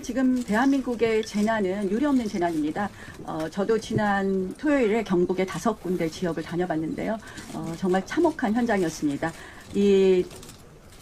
지금 대한민국의 재난은 유례없는 재난입니다. 어, 저도 지난 토요일에 경북의 다섯 군데 지역을 다녀봤는데요. 어, 정말 참혹한 현장이었습니다. 이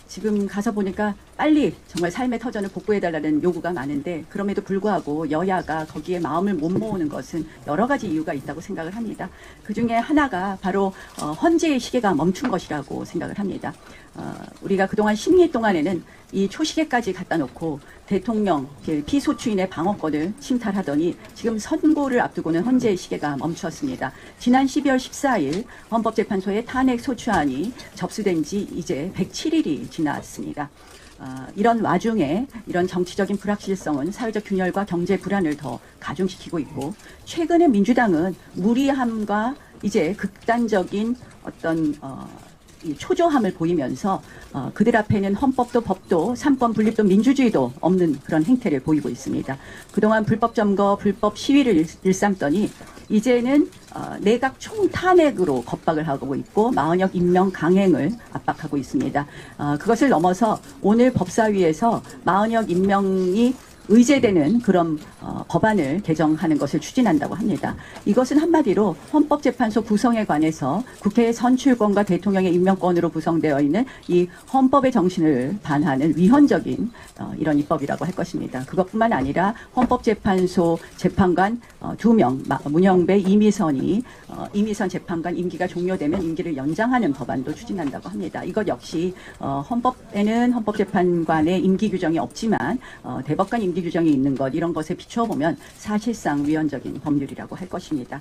지금 가서 보니까 빨리 정말 삶의 터전을 복구해달라는 요구가 많은데 그럼에도 불구하고 여야가 거기에 마음을 못 모으는 것은 여러 가지 이유가 있다고 생각을 합니다. 그 중에 하나가 바로 어, 헌재의 시계가 멈춘 것이라고 생각을 합니다. 어, 우리가 그동안 10년 동안에는 이 초시계까지 갖다 놓고 대통령 그 피소추인의 방어권을 침탈하더니 지금 선고를 앞두고는 헌재의 시계가 멈추었습니다. 지난 12월 14일 헌법재판소의 탄핵 소추안이 접수된 지 이제 107일이 지났습니다. 어, 이런 와중에 이런 정치적인 불확실성은 사회적 균열과 경제 불안을 더 가중시키고 있고 최근에 민주당은 무리함과 이제 극단적인 어떤 어, 이 초조함을 보이면서 어, 그들 앞에는 헌법도 법도 삼권 분립도 민주주의도 없는 그런 행태를 보이고 있습니다. 그동안 불법 점거, 불법 시위를 일- 일삼더니 이제는 어, 내각 총탄핵으로 겁박을 하고 있고 마흔역 임명 강행을 압박하고 있습니다. 어, 그것을 넘어서 오늘 법사위에서 마흔역 임명이 의제되는 그런 어, 법안을 개정하는 것을 추진한다고 합니다. 이것은 한마디로 헌법재판소 구성에 관해서 국회의 선출권과 대통령의 임명권으로 구성되어 있는 이 헌법의 정신을 반하는 위헌적인 어, 이런 입법이라고 할 것입니다. 그것뿐만 아니라 헌법재판소 재판관 어, 두 명, 문영배, 이미선이 어, 이미선 재판관 임기가 종료되면 임기를 연장하는 법안도 추진한다고 합니다. 이것 역시 어, 헌법에는 헌법재판관의 임기 규정이 없지만 어, 대법관 임기 규정이 있는 것 이런 것에 비추어 보면 사실상 위헌적인 법률이라고 할 것입니다.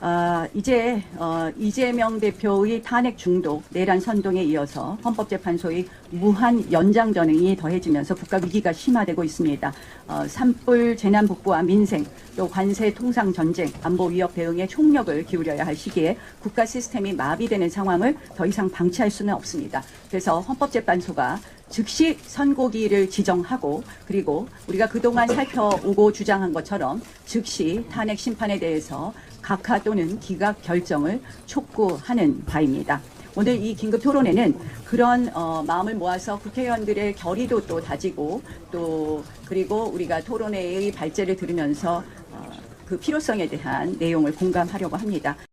아, 이제 어, 이재명 대표의 탄핵 중독, 내란 선동에 이어서 헌법재판소의 무한 연장 전행이 더해지면서 국가 위기가 심화되고 있습니다. 어, 산불 재난 복구와 민생, 또 관세 통상 전쟁, 안보 위협 대응에 총력을 기울여야 할 시기에 국가 시스템이 마비되는 상황을 더 이상 방치할 수는 없습니다. 그래서 헌법재판소가 즉시 선고기를 지정하고 그리고 우리가 그동안 살펴오고 주장한 것처럼 즉시 탄핵 심판에 대해서 각하 또는 기각 결정을 촉구하는 바입니다. 오늘 이 긴급 토론회는 그런 어, 마음을 모아서 국회의원들의 결의도 또 다지고 또 그리고 우리가 토론회의 발제를 들으면서 어, 그 필요성에 대한 내용을 공감하려고 합니다.